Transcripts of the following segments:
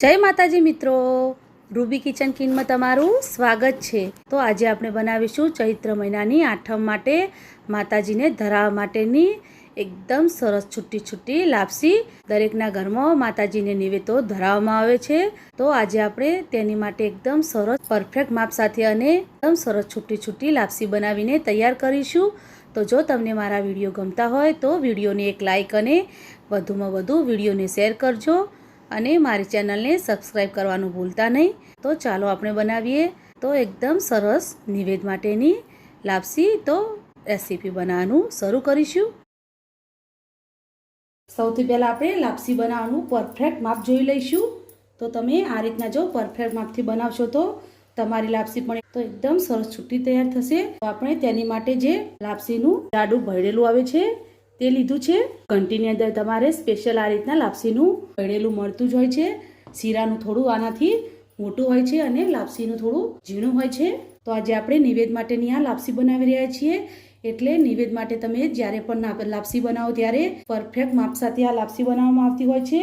જય માતાજી મિત્રો. રૂબી કિચન કિનમાં તમારું સ્વાગત છે. તો આજે આપણે બનાવીશું ચૈત્ર મહિનાની આઠમ માટે માતાજીને ધરાવવા માટેની એકદમ સરસ છૂટી છૂટી લાપસી. દરેકના ઘરમાં માતાજીને નિવેદો ધરાવવામાં આવે છે. તો આજે આપણે તેની માટે એકદમ સરસ પરફેક્ટ માપ સાથે અને એકદમ સરસ છૂટી છૂટી લાપસી બનાવીને તૈયાર કરીશું. તો જો તમને મારા વીડિયો ગમતા હોય તો વિડીયોને એક લાઇક અને વધુમાં વધુ વિડીયોને શેર કરજો. અને મારી ચેનલને સબસ્ક્રાઈબ કરવાનું ભૂલતા નહીં. તો ચાલો આપણે બનાવીએ. તો એકદમ સરસ નિવેદ માટેની લાપસી. તો રેસીપી બનાવવાનું શરૂ કરીશું. સૌથી પહેલાં આપણે લાપસી બનાવવાનું પરફેક્ટ માપ જોઈ લઈશું. તો તમે આ રીતના જો પરફેક્ટ માપથી બનાવશો તો તમારી લાપસી પણ તો એકદમ સરસ છૂટી તૈયાર થશે. તો આપણે તેની માટે જે લાપસીનું જાડું ભરેલું આવે છે તે લીધું છે. ઘંટીની અંદર તમારે સ્પેશિયલ આ રીતના લાપસીનું પડેલું મળતું જ હોય છે. શીરાનું થોડું આનાથી મોટું હોય છે અને લાપસીનું થોડું ઝીણું હોય છે. તો આજે આપણે નિવેદ માટેની આ લાપસી બનાવી રહ્યા છીએ. એટલે નિવેદ માટે તમે જ્યારે પણ લાપસી બનાવો ત્યારે પરફેક્ટ માપ સાથે આ લાપસી બનાવવામાં આવતી હોય છે.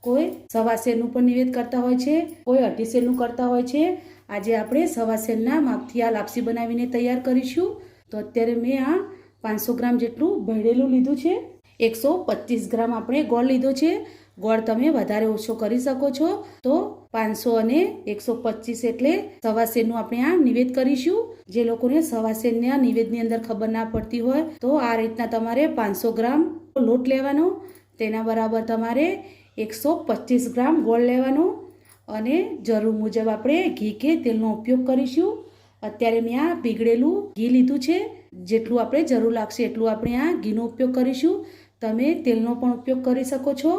કોઈ સવા શેરનું પણ નિવેદ કરતા હોય છે. કોઈ અઢી શેરનું કરતા હોય છે. આજે આપણે સવા શેરના માપથી આ લાપસી બનાવીને તૈયાર કરીશું. તો અત્યારે મેં આ પાંચસો ગ્રામ જેટલું ભળેલું લીધું છે. એકસો પચીસ ગ્રામ આપણે ગોળ લીધો છે. ગોળ તમે વધારે ઓછો કરી શકો છો. તો પાંચસો અને એકસો પચીસ એટલે સવા શેરનું આપણે આ નિવેદ કરીશું. જે લોકોને સવા શેરની નિવેદની અંદર ખબર ના પડતી હોય, તો આ રીતના તમારે પાંચસો ગ્રામ લોટ લેવાનો. તેના બરાબર તમારે એકસો પચીસ ગ્રામ ગોળ લેવાનો. અને જરૂર મુજબ આપણે ઘી કે તેલનો ઉપયોગ કરીશું. અત્યારે મેં આ પીગળેલું ઘી લીધું છે. જેટલું આપણે જરૂર લાગશે એટલું આપણે આ ઘીનો ઉપયોગ કરીશું. તમે તેલનો પણ ઉપયોગ કરી શકો છો.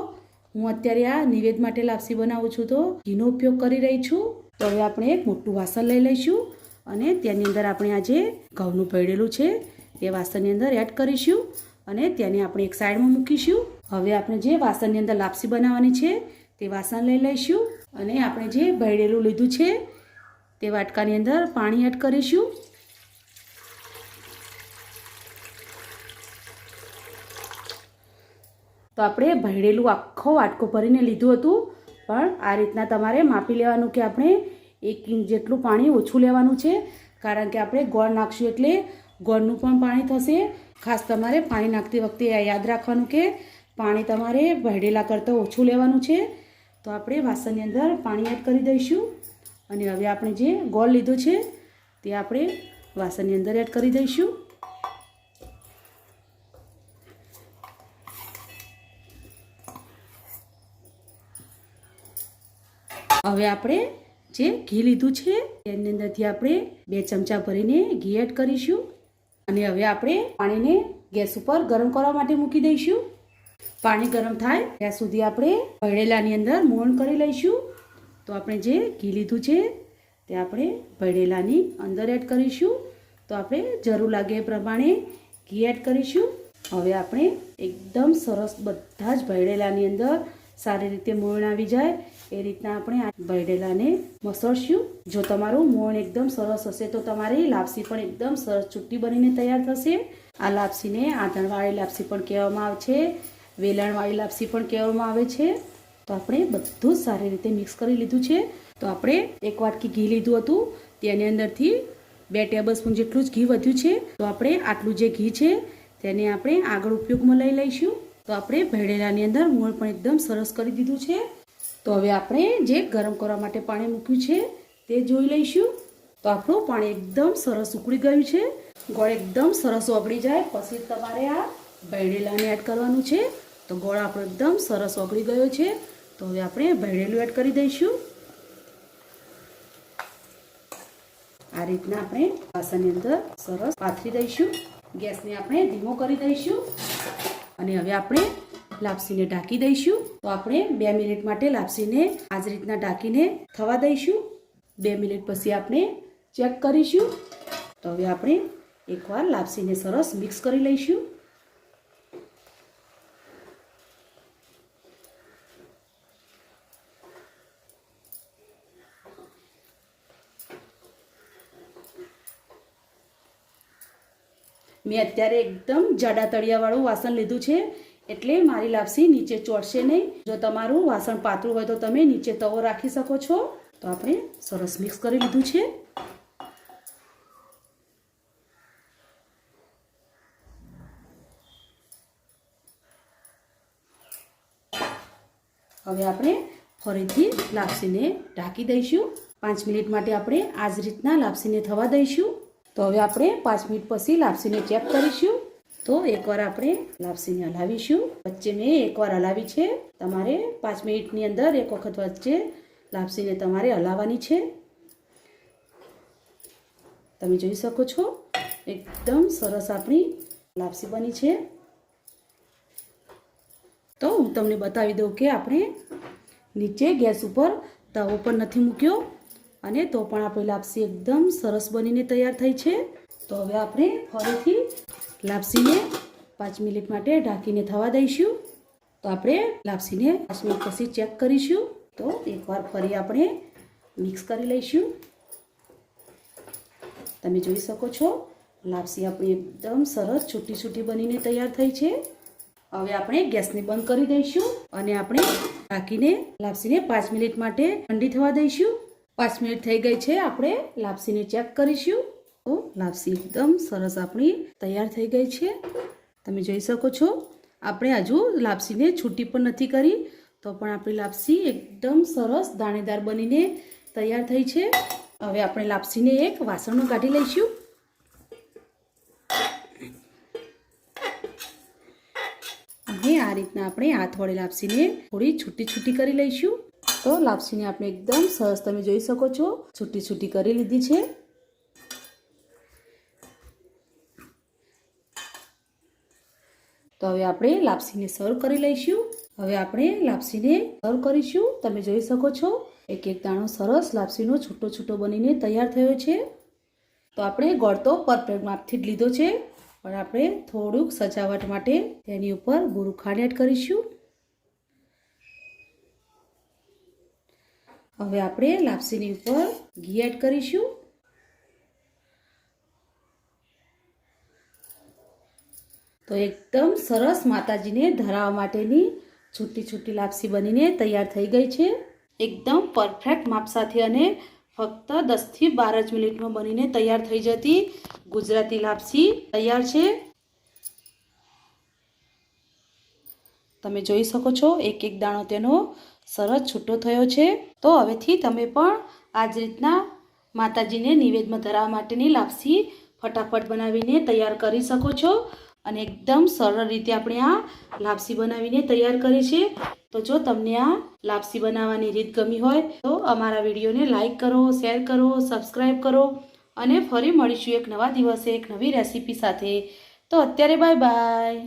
હું અત્યારે આ નિવેદ માટે લાપસી બનાવું છું તો ઘીનો ઉપયોગ કરી રહી છું. તો હવે આપણે એક મોટું વાસણ લઈ લઈશું અને તેની અંદર આપણે આ જે ઘઉંનું પડેલું છે એ વાસણની અંદર એડ કરીશું અને તેને આપણે એક સાઈડમાં મૂકીશું. હવે આપણે જે વાસણની અંદર લાપસી બનાવવાની છે તે વાસણ લઈ લઈશું અને આપણે જે ભરેલું લીધું છે તે વાટકાની અંદર પાણી એડ કરીશું. તો આપણે ભરેલું આખો વાટકો ભરીને લીધું હતું. પણ આ રીતના તમારે માપી લેવાનું કે આપણે એક ઇંચ જેટલું પાણી ઓછું લેવાનું છે. કારણ કે આપણે ગોળ નાખશું એટલે ગોળનું પણ પાણી થશે. ખાસ તમારે પાણી નાખતી વખતે યાદ રાખવાનું કે પાણી તમારે ભરેલા કરતાં ઓછું લેવાનું છે. તો આપણે વાસણની અંદર પાણી એડ કરી દઈશું. અને હવે આપણે જે ગોળ લીધો છે તે આપણે વાસણની અંદર એડ કરી દઈશું. હવે આપણે જે ઘી લીધું છે તેની અંદરથી આપણે બે ચમચા ભરીને ઘી એડ કરીશું. અને હવે આપણે પાણીને ગેસ ઉપર ગરમ કરવા માટે મૂકી દઈશું. પાણી ગરમ થાય ત્યાં સુધી આપણે ભળેલાની અંદર મોણ કરી લઈશું. તો આપણે જે ઘી લીધું છે, તે આપણે ભળેલાની અંદર એડ કરીશું. તો આપણે જરૂર લાગે એ પ્રમાણે ઘી એડ કરીશું. હવે આપણે એકદમ સરસ બધા જ ભળેલાની અંદર સારી રીતે મોણ આવી જાય, એ રીતના આપણે આ ભરેલાને મસળશું. જો તમારું મોણ એકદમ સરસ હશે, તો તમારી લાપસી પણ એકદમ સરસ છુટ્ટી બનીને તૈયાર થશે. આ લાપસીને આંધણવાળી લાપસી પણ કહેવામાં આવે છે, વેલણવાળી લાપસી પણ કહેવામાં આવે છે. તો આપણે બધું સારી રીતે મિક્સ કરી લીધું છે. તો આપણે એક વાટકી ઘી લીધું હતું, તેની અંદરથી બે ટેબલ સ્પૂન જેટલું જ ઘી વધ્યું છે. તો આપણે આટલું જે ઘી છે, તેને આપણે આગળ ઉપયોગમાં લઈ લઈશું. તો આપણે ભેળેલાની અંદર મોણ પણ એકદમ સરસ કરી દીધું છે. તો હવે આપણે જે ગરમ કરવા માટે પાણી મૂક્યું છે તે જોઈ લઈશું. તો આપણું પાણી એકદમ સરસ ઉકળી ગયું છે. ગોળ એકદમ સરસ ઓગળી જાય. પછી તમારે આ ભેળેલાને એડ કરવાનું છે. તો ગોળ આપણો એકદમ સરસ ઓગળી ગયો છે. તો હવે આપણે ભેળેલું એડ કરી દઈશું. આ રીતના આપણે વાસણની અંદર સરસ પાથરી દઈશું. ગેસને આપણે ધીમો કરી દઈશું. અને હવે આપણે લાપસીને ઢાંકી દઈશું. તો આપણે બે મિનિટ માટે લાપસીને આ જ રીતના ઢાંકીને થવા દઈશું. બે મિનિટ પછી આપણે ચેક કરીશું. તો હવે આપણે એકવાર લાપસીને સરસ મિક્સ કરી લઈશું. મેં અત્યારે એકદમ જાડા તળિયાવાળું વાસણ લીધું છે. એટલે મારી લાપસી નીચે ચોટશે નહીં. જો તમારું વાસણ પાતળું હોય તો તમે નીચે તવો રાખી શકો છો. તો આપણે સરસ મિક્સ કરી લીધું છે. હવે આપણે ફરીથી લાપસીને ઢાંકી દઈશું. પાંચ મિનિટ માટે આપણે આ જ રીતના લાપસીને થવા દઈશું. તો હવે આપણે પાંચ મિનિટ પછી લાપસીને ચેક કરીશું. તો એકવાર આપણે લાપસીને હલાવીશું. વચ્ચે મેં એકવાર હલાવી છે. તમારે પાંચ મિનિટની અંદર એક વખત વચ્ચે લાપસીને તમારે હલાવવાની છે. તમે જોઈ શકો છો, એકદમ સરસ આપણી લાપસી બની છે. તો હું તમને બતાવી દઉં કે આપણે નીચે ગેસ ઉપર તવો પણ નથી મૂક્યો. અને તો પણ આપણી લાપસી એકદમ સરસ બનીને તૈયાર થઈ છે. તો હવે આપણે ફરીથી લાપસીને પાંચ મિનિટ માટે ઢાંકીને થવા દઈશું. તો આપણે લાપસીને પાંચ મિનિટ પછી ચેક કરીશું. તો એકવાર ફરી આપણે મિક્સ કરી લઈશું. તમે જોઈ શકો છો, લાપસી આપણી એકદમ સરસ છૂટી છૂટી બનીને તૈયાર થઈ છે. હવે આપણે ગેસને બંધ કરી દઈશું અને આપણે ઢાંકીને લાપસીને પાંચ મિનિટ માટે ઠંડી થવા દઈશું. પાંચ મિનિટ થઈ ગઈ છે, આપણે લાપસીને ચેક કરીશું. ઓ, લાપસી એકદમ સરસ આપણી તૈયાર થઈ ગઈ છે. તમે જોઈ શકો છો, આપણે હજુ લાપસીને છૂટી પણ નથી કરી, તો પણ આપણી લાપસી એકદમ સરસ દાણેદાર બનીને તૈયાર થઈ છે. હવે આપણે લાપસીને એક વાસણમાં કાઢી લઈશું. અને આ રીતના આપણે હાથ વડે લાપસીને થોડી છૂટી છૂટી કરી લઈશું. તો લાપસીને આપણે એકદમ સરસ તમે જોઈ શકો છો. છૂટી છૂટી કરી લીધી છે. તો હવે આપણે લાપસીને સર્વ કરી લઈશું. હવે આપણે લાપસીને સર્વ કરીશું. તમે જોઈ શકો છો, એક એક દાણો સરસ લાપસીનો છૂટો છૂટો બનીને તૈયાર થયો છે. તો આપણે ગોળ તો પરફેક્ટ માપથી જ લીધો છે. પણ આપણે થોડુંક સજાવટ માટે તેની ઉપર બુરું ખાંડ એડ કરીશું. હવે આપણે લાપસીની ઉપર ઘી એડ કરીશું. તો એકદમ સરસ માતાજીને ધરાવવા માટેની છૂટી છૂટી લાપસી બનીને તૈયાર થઈ ગઈ છે. એકદમ પરફેક્ટ માપ સાથે અને ફક્ત દસથી બાર જ મિનિટમાં બનીને તૈયાર થઈ જતી ગુજરાતી લાપસી તૈયાર છે. તમે જોઈ શકો છો એક એક દાણો તેનો સરસ છૂટો થયો છે. તો હવેથી તમે પણ આ જ રીતના માતાજીને નિવેદમાં ધરાવવા માટેની લાપસી ફટાફટ બનાવીને તૈયાર કરી શકો છો. અને એકદમ સરળ રીતે આપણે આ લાપસી બનાવીને તૈયાર કરી છે. તો જો તમને આ લાપસી બનાવવાની રીત ગમી હોય તો અમારા વિડીયોને લાઇક કરો, શેર કરો સબસ્ક્રાઈબ કરો અને ફરી મળીશું એક નવા દિવસે એક નવી રેસીપી સાથે. તો અત્યારે બાય બાય.